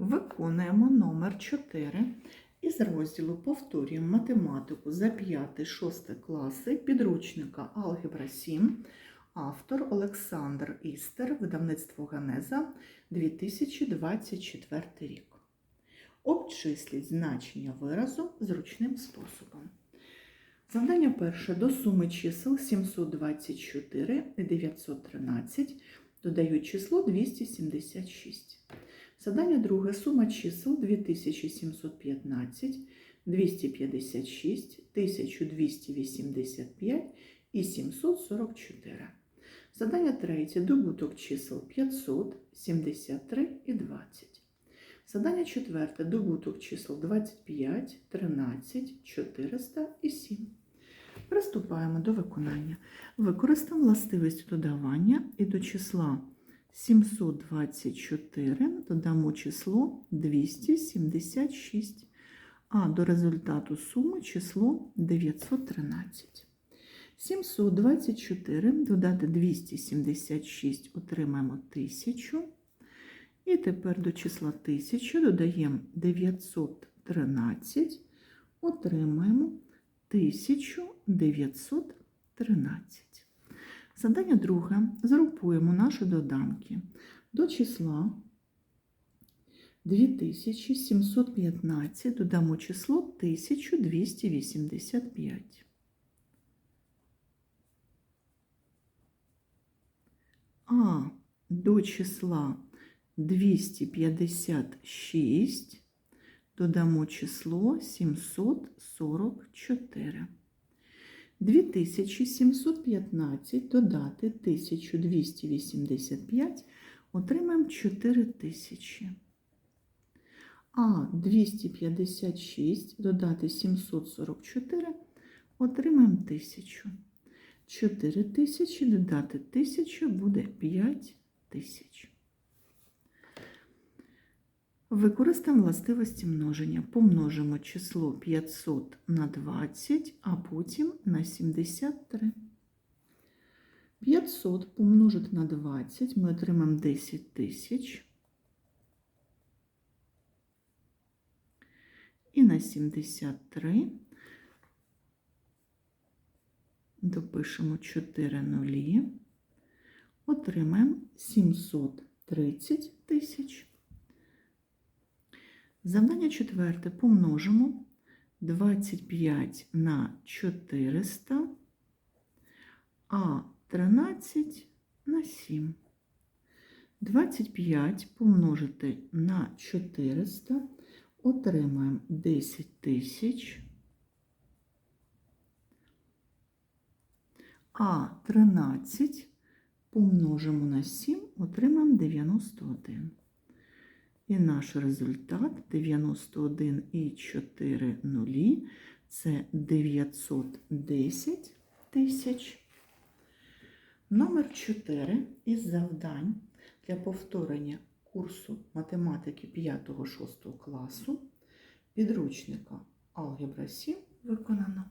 Виконуємо номер 4 із розділу Повторюємо математику за 5-6 класи підручника Алгебра 7, автор Олександр Істер, видавництво Генеза 2024 рік. Обчисліть значення виразу зручним способом. Завдання перше до суми чисел 724 і 913 додають число 276. Задання друге. Сума чисел 2715, 256, 1285 і 744. Задання третє. Добуток чисел 500, 73 і 20. Задання четверте. Добуток чисел 25, 13, 400 і 7. Приступаємо до виконання. Використаємо властивість додавання і до числа 724 додамо число 276, а до результату суми число 913. 724 додати 276 отримаємо 1000. І тепер до числа 1000 додаємо 913, отримаємо 1913. Задання друге. Згрупуємо наші доданки до числа 2715 додамо число 1285. А до числа 256 додамо число 744. 2715 додати 1285 отримаємо 4000. А 256 додати 744 отримаємо 1000. 4000 додати 1000 буде 5000. Використаємо властивості множення. Помножимо число 500 на 20, а потім на 73. 500 помножити на 20 ми отримаємо 10 тисяч. І на 73 допишемо 4 нулі, отримаємо 730 тисяч. Завдання четверте. Помножимо 25 на 400, а 13 на 7. 25 помножити на 400 отримаємо 10 тисяч, а 13 помножимо на 7 отримаємо 91. І наш результат 91,4 нулі – це 910 тисяч. Номер 4 із завдань для повторення курсу математики 5-6 класу підручника Алгебра 7 виконано.